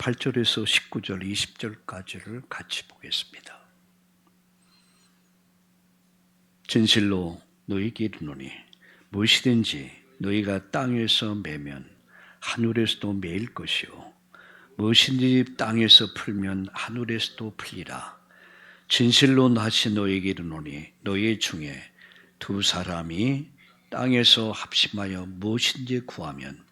18절에서 19절, 20절까지를 같이 보겠습니다. 진실로 너희에게 이르노니 무엇이든지 너희가 땅에서 매면 하늘에서도 매일 것이요 무엇인지 땅에서 풀면 하늘에서도 풀리라. 진실로 다시 너희에게 이르노니 너희 중에 두 사람이 땅에서 합심하여 무엇인지 구하면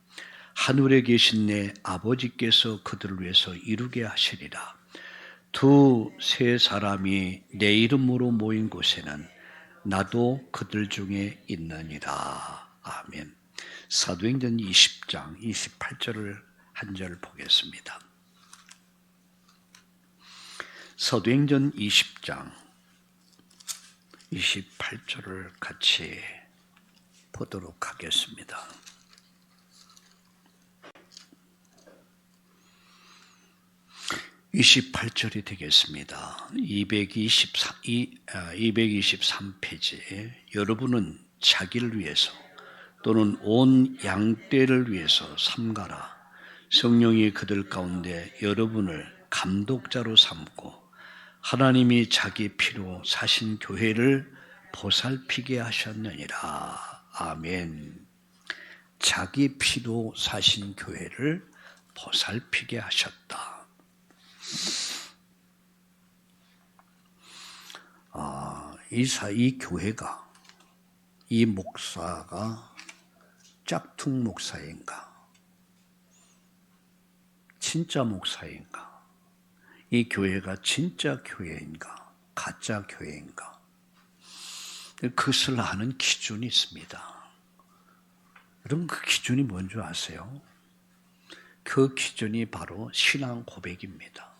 하늘에 계신 내 아버지께서 그들을 위해서 이루게 하시리라. 두 세 사람이 내 이름으로 모인 곳에는 나도 그들 중에 있느니라. 아멘. 사도행전 20장 28절을 한 절 보겠습니다. 사도행전 20장 28절을 같이 보도록 하겠습니다. 28절이 되겠습니다. 223, 223페이지에 여러분은 자기를 위해서 또는 온 양떼를 위해서 삼가라. 성령이 그들 가운데 여러분을 감독자로 삼고 하나님이 자기 피로 사신 교회를 보살피게 하셨느니라. 아멘. 자기 피로 사신 교회를 보살피게 하셨다. 아, 이사 이 교회가 이 목사가 짝퉁 목사인가? 진짜 목사인가? 이 교회가 진짜 교회인가? 가짜 교회인가? 그것을 아는 기준이 있습니다. 여러분 그 기준이 뭔지 아세요? 그 기준이 바로 신앙 고백입니다.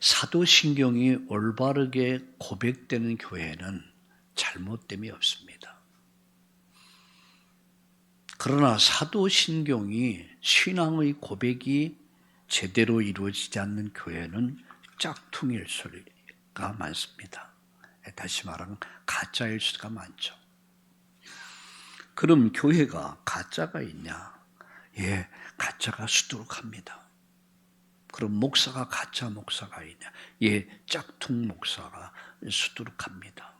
사도신경이 올바르게 고백되는 교회는 잘못됨이 없습니다. 그러나 사도신경이 신앙의 고백이 제대로 이루어지지 않는 교회는 짝퉁일 수가 많습니다. 다시 말하면 가짜일 수가 많죠. 그럼 교회가 가짜가 있냐? 예, 가짜가 수두룩합니다. 그럼 목사가 가짜 목사가 있냐? 예, 짝퉁 목사가 수두룩합니다.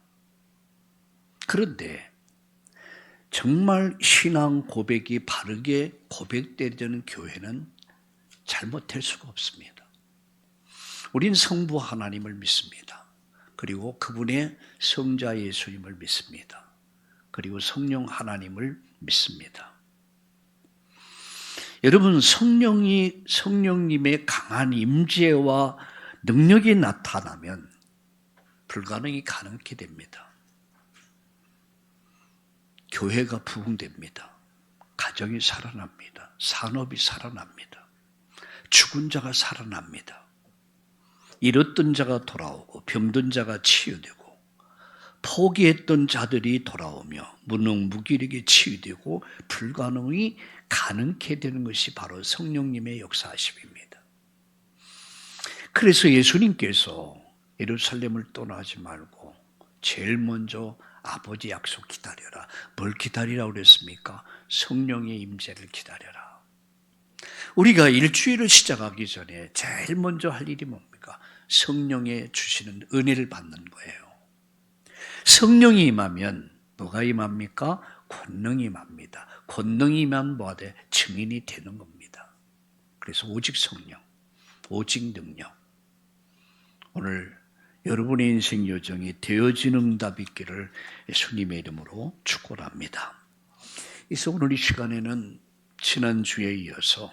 그런데 정말 신앙 고백이 바르게 고백되는 교회는 잘못될 수가 없습니다. 우린 성부 하나님을 믿습니다. 그리고 그분의 성자 예수님을 믿습니다. 그리고 성령 하나님을 믿습니다. 여러분 성령이 성령님의 강한 임재와 능력이 나타나면 불가능이 가능하게 됩니다. 교회가 부흥됩니다. 가정이 살아납니다. 산업이 살아납니다. 죽은 자가 살아납니다. 잃었던 자가 돌아오고 병든 자가 치유되고 포기했던 자들이 돌아오며 무능무기력에 치유되고 불가능이 가능케 되는 것이 바로 성령님의 역사하심입니다. 그래서 예수님께서 예루살렘을 떠나지 말고 제일 먼저 아버지 약속 기다려라. 뭘 기다리라 그랬습니까? 성령의 임재를 기다려라. 우리가 일주일을 시작하기 전에 제일 먼저 할 일이 뭡니까? 성령의 주시는 은혜를 받는 거예요. 성령이 임하면 뭐가 임합니까? 권능이 임합니다. 권능이 임하면 뭐가 돼? 증인이 되는 겁니다. 그래서 오직 성령, 오직 능력. 오늘 여러분의 인생 여정이 되어지는 응답 있기를 예수님의 이름으로 축원합니다. 그래서 오늘 이 시간에는 지난주에 이어서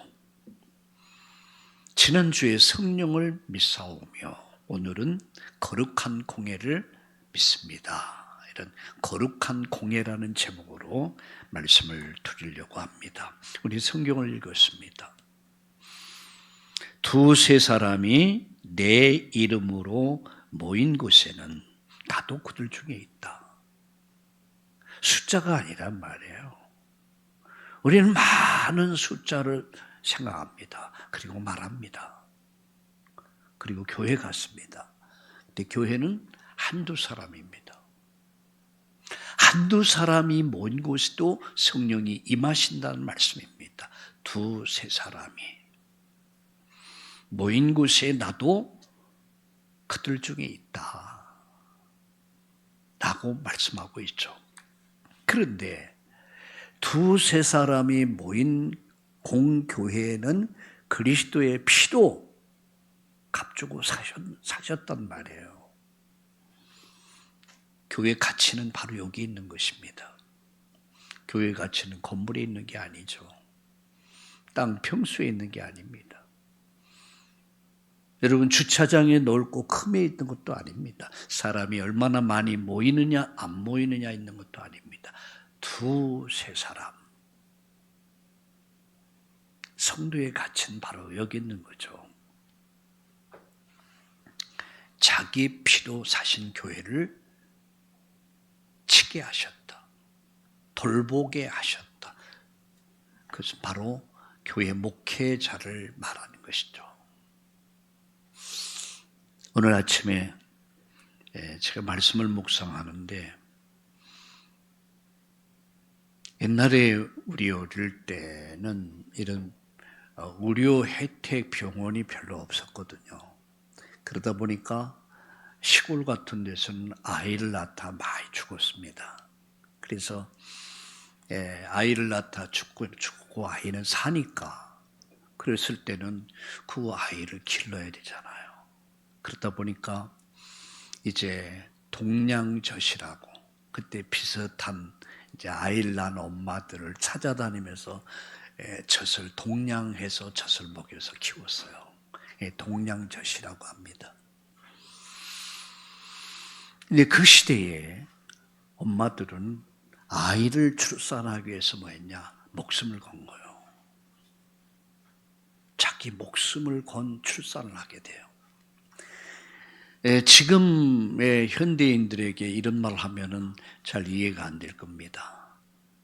지난주에 성령을 믿사오며 오늘은 거룩한 공예를 믿습니다. 이런 거룩한 공예라는 제목으로 말씀을 드리려고 합니다. 우리 성경을 읽었습니다. 두 세 사람이 내 이름으로 모인 곳에는 나도 그들 중에 있다. 숫자가 아니란 말이에요. 우리는 많은 숫자를 생각합니다. 그리고 말합니다. 그리고 교회 갔습니다. 근데 교회는 한두 사람입니다. 한두 사람이 모인 곳에도 성령이 임하신다는 말씀입니다. 두세 사람이. 모인 곳에 나도 그들 중에 있다. 라고 말씀하고 있죠. 그런데 두세 사람이 모인 공교회는 그리스도의 피로 값주고 사셨, 사셨단 말이에요. 교회 가치는 바로 여기 있는 것입니다. 교회 가치는 건물에 있는 게 아니죠. 땅 평수에 있는 게 아닙니다. 여러분 주차장에 넓고 큼에 있는 것도 아닙니다. 사람이 얼마나 많이 모이느냐 안 모이느냐 있는 것도 아닙니다. 두세 사람. 성도의 가치는 바로 여기 있는 거죠. 자기 피로 사신 교회를 치게 하셨다. 돌보게 하셨다. 그것은 바로 교회 목회자를 말하는 것이죠. 오늘 아침에 예, 제가 말씀을 묵상하는데 옛날에 우리 어릴 때는 이런 어, 의료 혜택 병원이 별로 없었거든요. 그러다 보니까 시골 같은 데서는 아이를 낳다 많이 죽었습니다. 그래서 예, 아이를 낳다 죽고, 죽고 아이는 사니까 그랬을 때는 그 아이를 길러야 되잖아요. 그러다 보니까 이제 동양젖이라고 그때 비슷한 이제 아이를 낳은 엄마들을 찾아다니면서 예, 젖을 동양해서 젖을 먹여서 키웠어요. 예, 동양젖이라고 합니다. 근데 그 시대에 엄마들은 아이를 출산하기 위해서 뭐 했냐? 목숨을 건 거예요. 자기 목숨을 건 출산을 하게 돼요. 예, 지금의 현대인들에게 이런 말 하면은 잘 이해가 안 될 겁니다.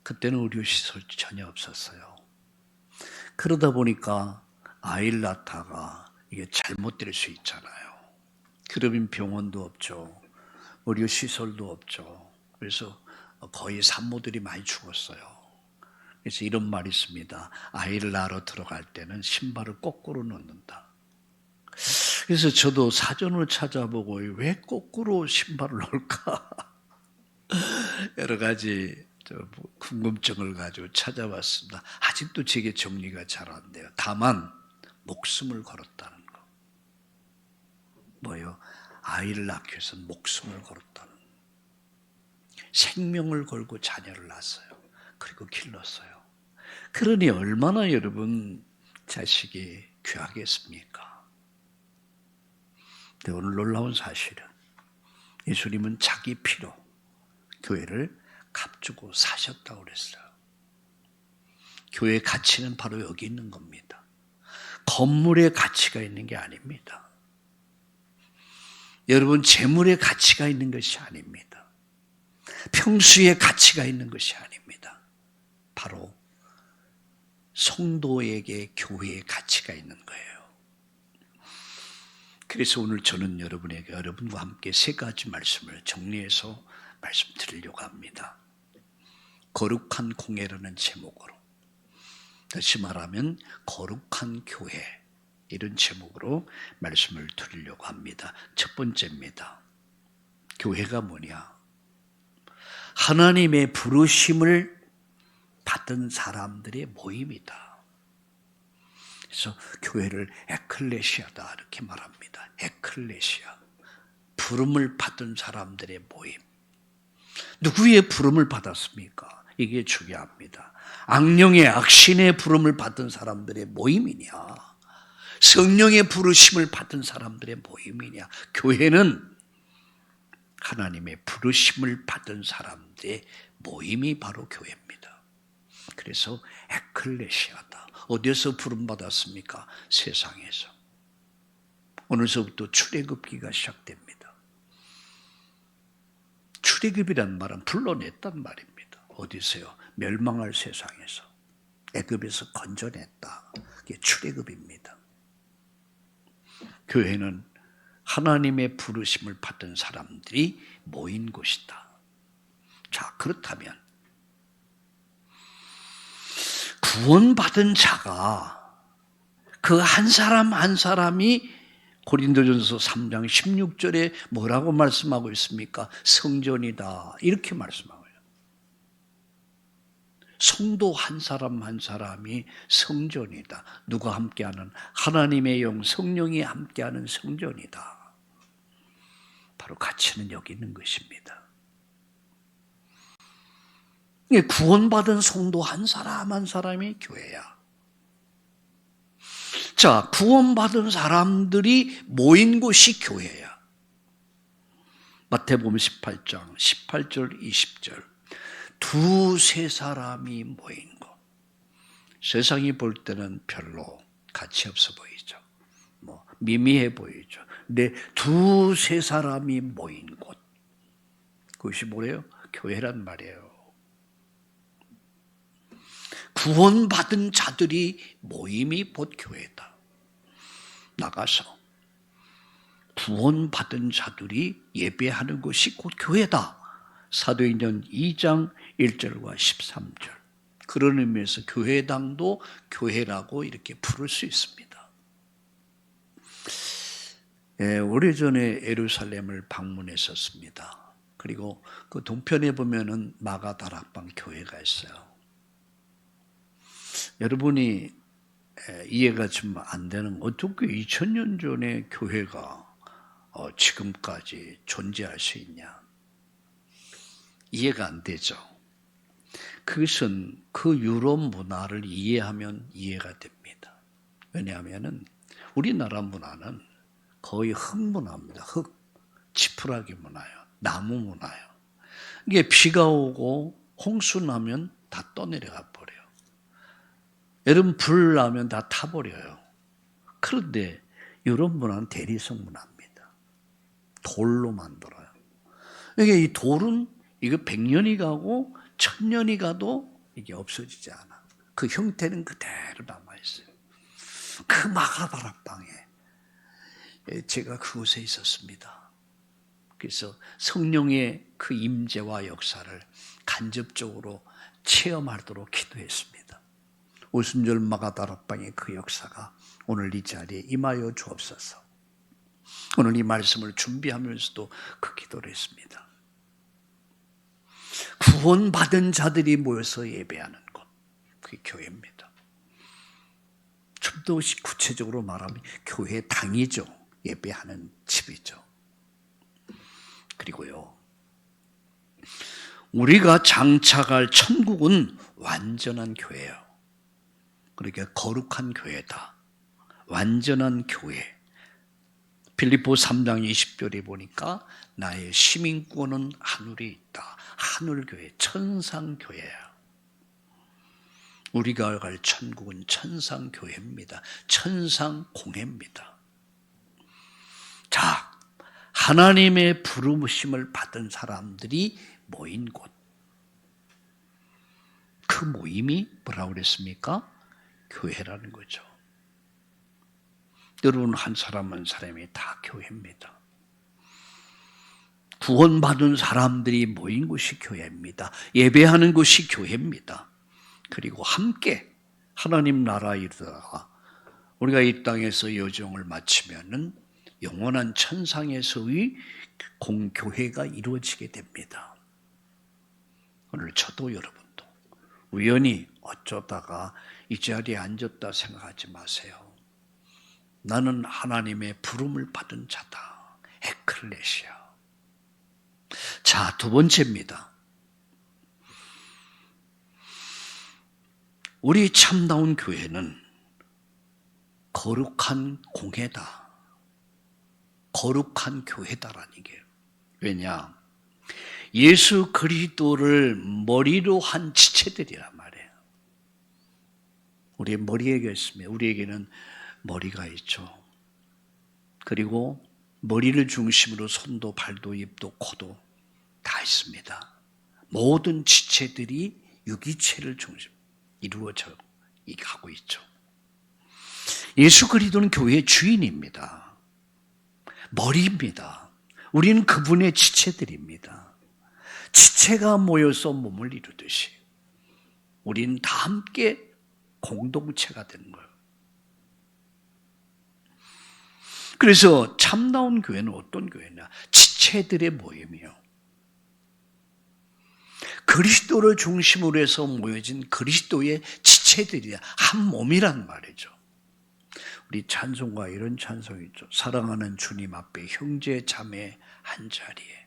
그때는 의료시설 전혀 없었어요. 그러다 보니까 아이를 낳다가 이게 잘못될 수 있잖아요. 그러면 병원도 없죠. 의료 시설도 없죠. 그래서 거의 산모들이 많이 죽었어요. 그래서 이런 말이 있습니다. 아이를 낳으러 들어갈 때는 신발을 거꾸로 넣는다. 그래서 저도 사전을 찾아보고 왜 거꾸로 신발을 넣을까? 여러 가지 궁금증을 가지고 찾아봤습니다. 아직도 제게 정리가 잘 안 돼요. 다만 목숨을 걸었다는 거. 뭐요? 아이를 낳기 위해서 목숨을 걸었다는 생명을 걸고 자녀를 낳았어요. 그리고 길렀어요. 그러니 얼마나 여러분 자식이 귀하겠습니까? 근데 오늘 놀라운 사실은 예수님은 자기 피로 교회를 값주고 사셨다고 그랬어요. 교회의 가치는 바로 여기 있는 겁니다. 건물의 가치가 있는 게 아닙니다. 여러분, 재물의 가치가 있는 것이 아닙니다. 평수의 가치가 있는 것이 아닙니다. 바로 성도에게 교회의 가치가 있는 거예요. 그래서 오늘 저는 여러분에게 여러분과 함께 세 가지 말씀을 정리해서 말씀드리려고 합니다. 거룩한 공예라는 제목으로 다시 말하면 거룩한 교회 이런 제목으로 말씀을 드리려고 합니다. 첫 번째입니다. 교회가 뭐냐? 하나님의 부르심을 받은 사람들의 모임이다. 그래서 교회를 에클레시아다 이렇게 말합니다. 에클레시아. 부름을 받은 사람들의 모임. 누구의 부름을 받았습니까? 이게 중요합니다. 악령의 악신의 부름을 받은 사람들의 모임이냐? 성령의 부르심을 받은 사람들의 모임이냐? 교회는 하나님의 부르심을 받은 사람들의 모임이 바로 교회입니다. 그래서 에클레시아다. 어디서 부름 받았습니까? 세상에서. 오늘서부터 출애굽기가 시작됩니다. 출애굽이란 말은 불러냈단 말입니다. 어디서요? 멸망할 세상에서 애굽에서 건져냈다. 그게 출애굽입니다. 교회는 하나님의 부르심을 받은 사람들이 모인 곳이다. 자, 그렇다면 구원받은 자가 그 한 사람 한 사람이 고린도전서 3장 16절에 뭐라고 말씀하고 있습니까? 성전이다. 이렇게 말씀하고요. 성도 한 사람 한 사람이 성전이다. 누가 함께하는 하나님의 영 성령이 함께하는 성전이다. 바로 가치는 여기 있는 것입니다. 구원받은 성도 한 사람 한 사람이 교회야. 자, 구원받은 사람들이 모인 곳이 교회야. 마태복음 18장 18절 20절 두세 사람이 모인 곳. 세상이 볼 때는 별로 가치 없어 보이죠. 뭐 미미해 보이죠. 근데 두세 사람이 모인 곳. 그것이 뭐래요? 교회란 말이에요. 구원받은 자들이 모임이 곧 교회다. 나가서 구원받은 자들이 예배하는 것이 곧 교회다. 사도행전 2장 1절과 13절. 그런 의미에서 교회당도 교회라고 이렇게 부를 수 있습니다. 예, 오래전에 에루살렘을 방문했었습니다. 그리고 그 동편에 보면은 마가 다락방 교회가 있어요. 여러분이 이해가 좀 안 되는 어떻게 2000년 전에 교회가 어, 지금까지 존재할 수 있냐? 이해가 안 되죠. 그것은 그 유럽 문화를 이해하면 이해가 됩니다. 왜냐하면은 우리나라 문화는 거의 흙 문화입니다. 흙, 지푸라기 문화요, 나무 문화요. 이게 비가 오고 홍수 나면 다 떠내려가 버려요. 여러분 불 나면 다 타버려요. 그런데 유럽 문화는 대리석 문화입니다. 돌로 만들어요. 이게 이 돌은 이거 백년이 가고 천년이 가도 이게 없어지지 않아. 그 형태는 그대로 남아 있어요. 그 마가다락방에 제가 그곳에 있었습니다. 그래서 성령의 그 임재와 역사를 간접적으로 체험하도록 기도했습니다. 오순절 마가다락방의 그 역사가 오늘 이 자리에 임하여 주옵소서. 오늘 이 말씀을 준비하면서도 그 기도를 했습니다. 구원받은 자들이 모여서 예배하는 곳. 그게 교회입니다. 좀 더 구체적으로 말하면 교회 당이죠. 예배하는 집이죠. 그리고요. 우리가 장착할 천국은 완전한 교회예요. 그러니까 거룩한 교회다. 완전한 교회. 빌립보 3장 20절에 보니까 나의 시민권은 하늘에 있다. 하늘교회, 천상교회야. 우리가 갈 천국은 천상교회입니다. 천상공회입니다. 자, 하나님의 부르심을 받은 사람들이 모인 곳. 그 모임이 뭐라고 그랬습니까? 교회라는 거죠. 여러분 한 사람 한 사람이 다 교회입니다. 구원받은 사람들이 모인 곳이 교회입니다. 예배하는 곳이 교회입니다. 그리고 함께 하나님 나라 이르다가 우리가 이 땅에서 여정을 마치면은 영원한 천상에서의 공교회가 이루어지게 됩니다. 오늘 저도 여러분도 우연히 어쩌다가 이 자리에 앉았다 생각하지 마세요. 나는 하나님의 부름을 받은 자다. 에클레시아. 자, 두 번째입니다. 우리 참다운 교회는 거룩한 공회다. 거룩한 교회다라는 게 왜냐? 예수 그리스도를 머리로 한 지체들이란 말이에요. 우리의 머리에게 있습니다. 우리에게는 머리가 있죠. 그리고 머리를 중심으로 손도 발도 입도 코도 다 있습니다. 모든 지체들이 유기체를 중심 이루어져 가고 있죠. 예수 그리스도는 교회의 주인입니다. 머리입니다. 우리는 그분의 지체들입니다. 지체가 모여서 몸을 이루듯이 우리는 다 함께 공동체가 되는 거예요. 그래서 참다운 교회는 어떤 교회냐? 지체들의 모임이요. 그리스도를 중심으로 해서 모여진 그리스도의 지체들이야. 한 몸이란 말이죠. 우리 찬송가 이런 찬송 있죠. 사랑하는 주님 앞에 형제 자매 한 자리에.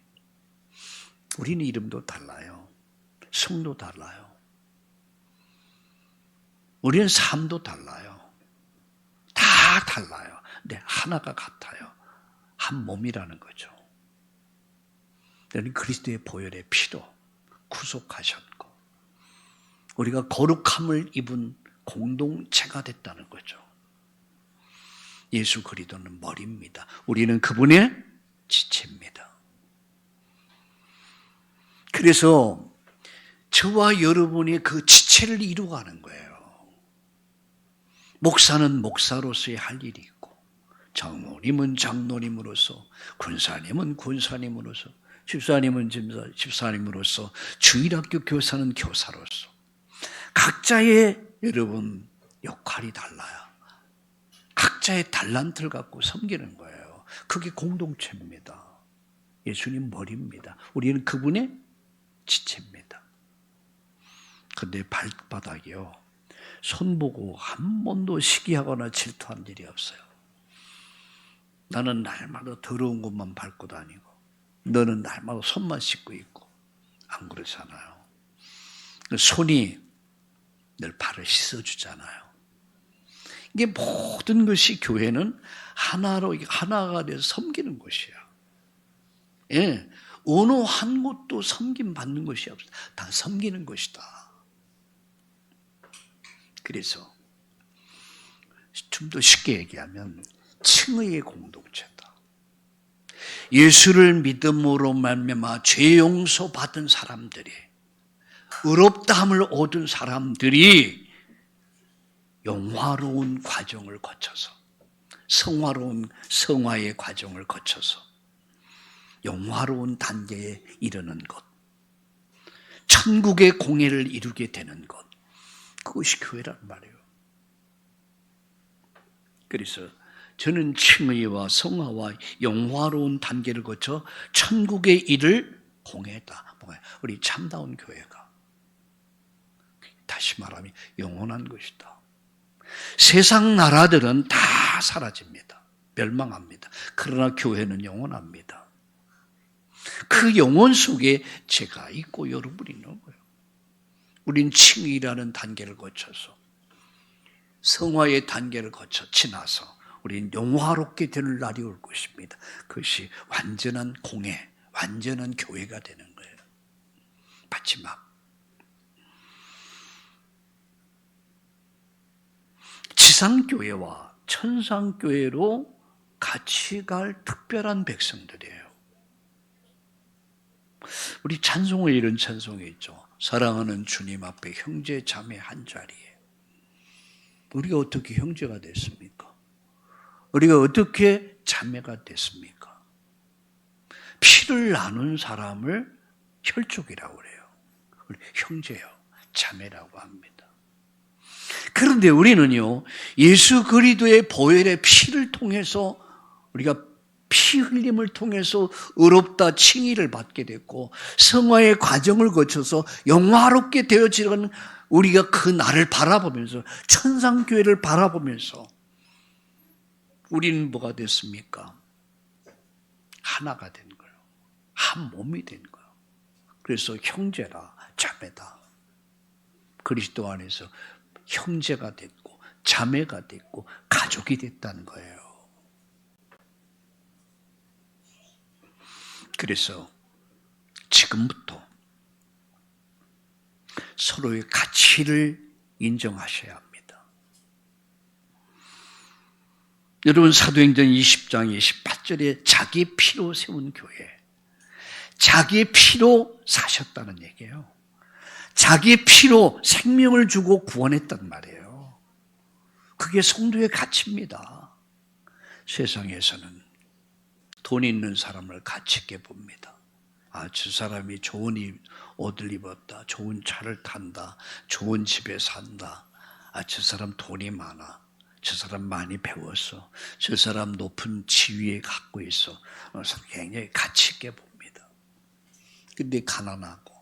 우리는 이름도 달라요. 성도 달라요. 우리는 삶도 달라요. 다 달라요. 근데 하나가 같아요. 한 몸이라는 거죠. 너는 그리스도의 보혈의 피로 구속하셨고 우리가 거룩함을 입은 공동체가 됐다는 거죠. 예수 그리스도는 머리입니다. 우리는 그분의 지체입니다. 그래서 저와 여러분이 그 지체를 이루어가는 거예요. 목사는 목사로서의 할 일이 있고, 장로님은 장로님으로서, 군사님은 군사님으로서, 집사님은 집사, 집사님으로서, 주일학교 교사는 교사로서, 각자의 여러분 역할이 달라요. 각자의 달란트를 갖고 섬기는 거예요. 그게 공동체입니다. 예수님 머리입니다. 우리는 그분의 지체입니다. 근데 발바닥이요. 손 보고 한 번도 시기하거나 질투한 일이 없어요. 나는 날마다 더러운 곳만 밟고 다니고, 너는 날마다 손만 씻고 있고, 안 그러잖아요. 손이 늘 발을 씻어주잖아요. 이게 모든 것이 교회는 하나로, 하나가 돼서 섬기는 것이야. 예. 어느 한 곳도 섬김 받는 것이 없어. 다 섬기는 것이다. 그래서 좀 더 쉽게 얘기하면 층의 공동체다. 예수를 믿음으로 말미암아 죄 용서 받은 사람들이 의롭다함을 얻은 사람들이 영화로운 과정을 거쳐서 성화로운 성화의 과정을 거쳐서 영화로운 단계에 이르는 것, 천국의 공예를 이루게 되는 것, 그것이 교회란 말이에요. 그래서 저는 칭의와 성화와 영화로운 단계를 거쳐 천국의 일을 공예다. 우리 참다운 교회가 다시 말하면 영원한 것이다. 세상 나라들은 다 사라집니다. 멸망합니다. 그러나 교회는 영원합니다. 그 영혼 속에 제가 있고 여러분이 있는 거예요. 우린 칭의라는 단계를 거쳐서 성화의 단계를 거쳐 지나서 우린 영화롭게 될 날이 올 것입니다. 그것이 완전한 공예, 완전한 교회가 되는 거예요. 마지막. 지상교회와 천상교회로 같이 갈 특별한 백성들이에요. 우리 찬송에 이런 찬송이 있죠. 사랑하는 주님 앞에 형제 자매 한 자리에. 우리가 어떻게 형제가 됐습니까? 우리가 어떻게 자매가 됐습니까? 피를 나눈 사람을 혈족이라고 그래요. 형제요. 자매라고 합니다. 그런데 우리는요, 예수 그리도의 보혈의 피를 통해서 우리가 피 흘림을 통해서 의롭다 칭의를 받게 됐고 성화의 과정을 거쳐서 영화롭게 되어지는 우리가 그 날을 바라보면서 천상 교회를 바라보면서 우리는 뭐가 됐습니까? 하나가 된 거예요. 한 몸이 된 거예요. 그래서 형제라 자매다. 그리스도 안에서 형제가 됐고 자매가 됐고 가족이 됐다는 거예요. 그래서 지금부터 서로의 가치를 인정하셔야 합니다. 여러분 사도행전 20장 28절에 자기 피로 세운 교회 자기 피로 사셨다는 얘기예요. 자기 피로 생명을 주고 구원했단 말이에요. 그게 성도의 가치입니다. 세상에서는 돈 있는 사람을 가치 있게 봅니다. 아, 저 사람이 좋은 옷을 입었다. 좋은 차를 탄다. 좋은 집에 산다. 아, 저 사람 돈이 많아. 저 사람 많이 배웠어. 저 사람 높은 지위에 갖고 있어. 그래서 굉장히 가치 있게 봅니다. 근데 가난하고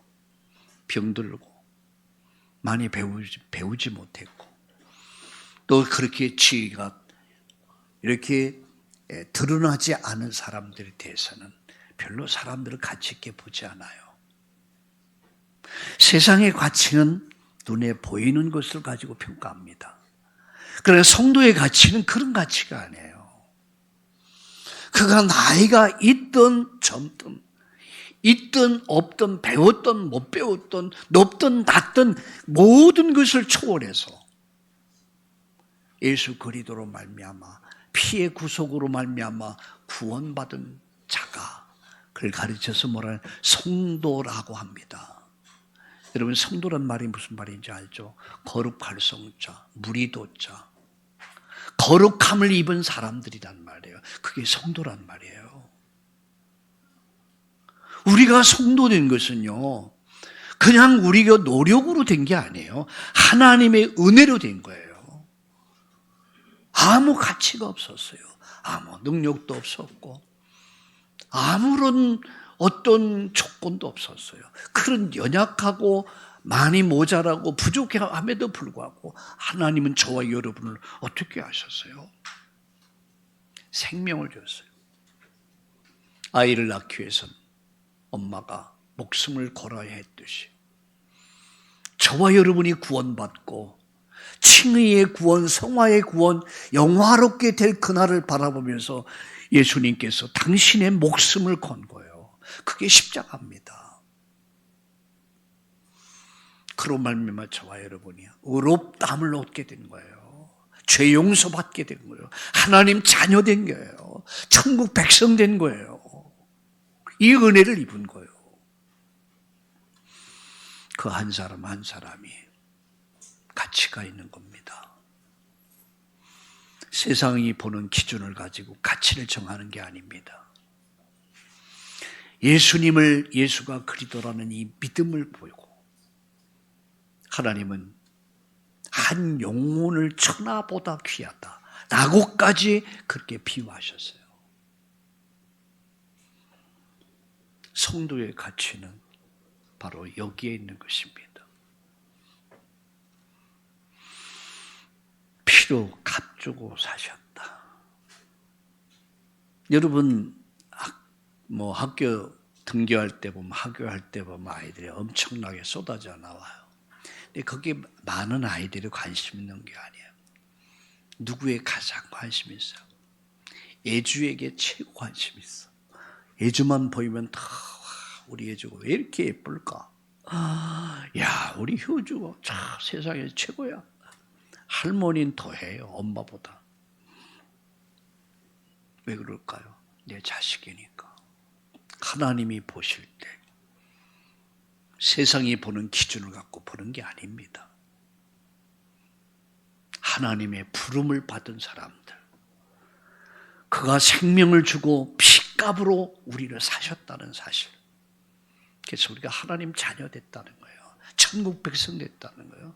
병들고 많이 배우지, 배우지 못했고 또 그렇게 지위가 이렇게 예, 드러나지 않은 사람들에 대해서는 별로 사람들을 가치 있게 보지 않아요. 세상의 가치는 눈에 보이는 것을 가지고 평가합니다. 그러나 성도의 가치는 그런 가치가 아니에요. 그가 나이가 있든 젊든 있든 없든 배웠든 못 배웠든 높든 낮든 모든 것을 초월해서 예수 그리스도로 말미암아 피의 구속으로 말미암아 구원받은 자가 그를 가르쳐서 뭐라 성도라고 합니다. 여러분 성도란 말이 무슨 말인지 알죠? 거룩할 성자, 무리도자. 거룩함을 입은 사람들이란 말이에요. 그게 성도란 말이에요. 우리가 성도된 것은요. 그냥 우리가 노력으로 된 게 아니에요. 하나님의 은혜로 된 거예요. 아무 가치가 없었어요. 아무 능력도 없었고 아무런 어떤 조건도 없었어요. 그런 연약하고 많이 모자라고 부족함에도 불구하고 하나님은 저와 여러분을 어떻게 하셨어요? 생명을 줬어요. 아이를 낳기 위해서는 엄마가 목숨을 걸어야 했듯이 저와 여러분이 구원받고 칭의의 구원, 성화의 구원, 영화롭게 될 그날을 바라보면서 예수님께서 당신의 목숨을 건 거예요. 그게 십자가입니다. 그로 말미암아 저와 여러분이 의롭다함을 얻게 된 거예요. 죄 용서받게 된 거예요. 하나님 자녀 된 거예요. 천국 백성 된 거예요. 이 은혜를 입은 거예요. 그 한 사람 한 사람이 가치가 있는 겁니다. 세상이 보는 기준을 가지고 가치를 정하는 게 아닙니다. 예수님을 예수가 그리도라는 이 믿음을 보이고 하나님은 한 영혼을 천하보다 귀하다. 라고까지 그렇게 비유하셨어요. 성도의 가치는 바로 여기에 있는 것입니다. 피로 값주고 사셨다. 여러분 학, 뭐 학교 등교할 때 보면 학교할 때 보면 아이들이 엄청나게 쏟아져 나와요. 근데 거기에 많은 아이들이 관심 있는 게 아니에요. 누구에 가장 관심 있어요? 예주에게 최고 관심 있어. 예주만 보이면 다 우리 예주가 왜 이렇게 예쁠까? 야, 우리 효주가 참 세상에 최고야. 할머니는 더해요, 엄마보다. 왜 그럴까요? 내 자식이니까. 하나님이 보실 때 세상이 보는 기준을 갖고 보는 게 아닙니다. 하나님의 부름을 받은 사람들. 그가 생명을 주고 피값으로 우리를 사셨다는 사실. 그래서 우리가 하나님 자녀 됐다는 거예요. 천국 백성 됐다는 거예요.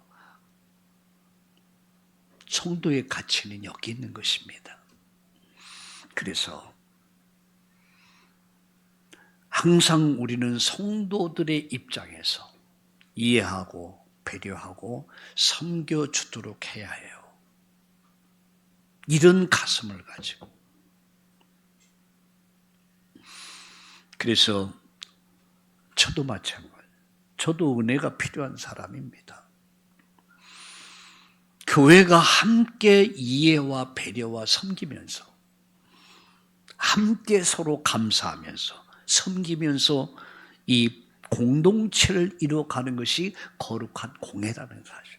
성도의 가치는 여기 있는 것입니다. 그래서 항상 우리는 성도들의 입장에서 이해하고 배려하고 섬겨주도록 해야 해요. 이런 가슴을 가지고. 그래서 저도 마찬가지. 저도 은혜가 필요한 사람입니다. 교회가 함께 이해와 배려와 섬기면서 함께 서로 감사하면서 섬기면서 이 공동체를 이루어가는 것이 거룩한 공예라는 사실.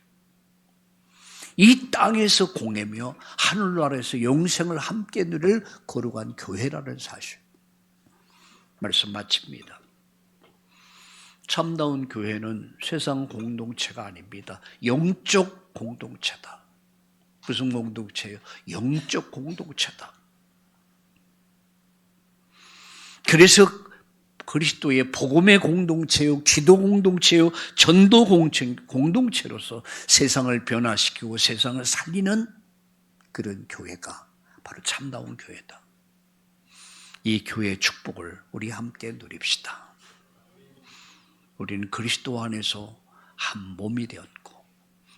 이 땅에서 공예며 하늘나라에서 영생을 함께 누릴 거룩한 교회라는 사실. 말씀 마칩니다. 참다운 교회는 세상 공동체가 아닙니다. 영적 공동체다. 무슨 공동체예요? 영적 공동체다. 그래서 그리스도의 복음의 공동체요, 기도 공동체요, 전도 공동체로서 세상을 변화시키고 세상을 살리는 그런 교회가 바로 참다운 교회다. 이 교회의 축복을 우리 함께 누립시다. 우리는 그리스도 안에서 한 몸이 되었고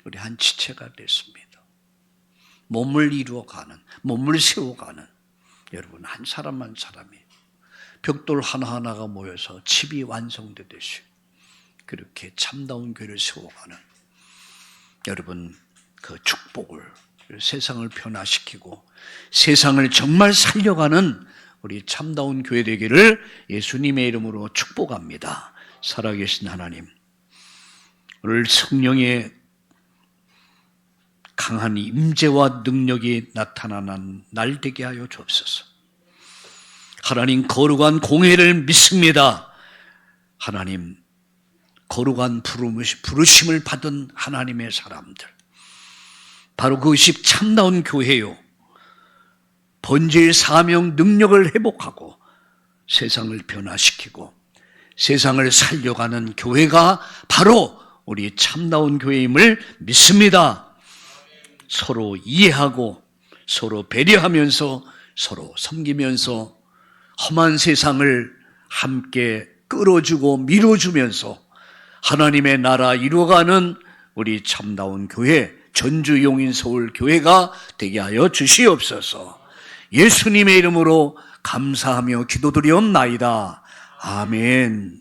우리 한 지체가 됐습니다. 몸을 이루어가는 몸을 세워가는 여러분 한 사람 한 사람이 벽돌 하나하나가 모여서 집이 완성되듯이 그렇게 참다운 교회를 세워가는 여러분 그 축복을 세상을 변화시키고 세상을 정말 살려가는 우리 참다운 교회 되기를 예수님의 이름으로 축복합니다. 살아계신 하나님, 오늘 성령의 강한 임재와 능력이 나타나는 날 되게 하여 주옵소서. 하나님 거룩한 공회를 믿습니다. 하나님 거룩한 부르심을 받은 하나님의 사람들. 바로 그것이 참다운 교회요. 본질 사명 능력을 회복하고 세상을 변화시키고 세상을 살려가는 교회가 바로 우리 참다운 교회임을 믿습니다. 서로 이해하고 서로 배려하면서 서로 섬기면서 험한 세상을 함께 끌어주고 밀어주면서 하나님의 나라 이루어가는 우리 참다운 교회 전주 용인 서울 교회가 되게 하여 주시옵소서. 예수님의 이름으로 감사하며 기도드리옵나이다. 아멘.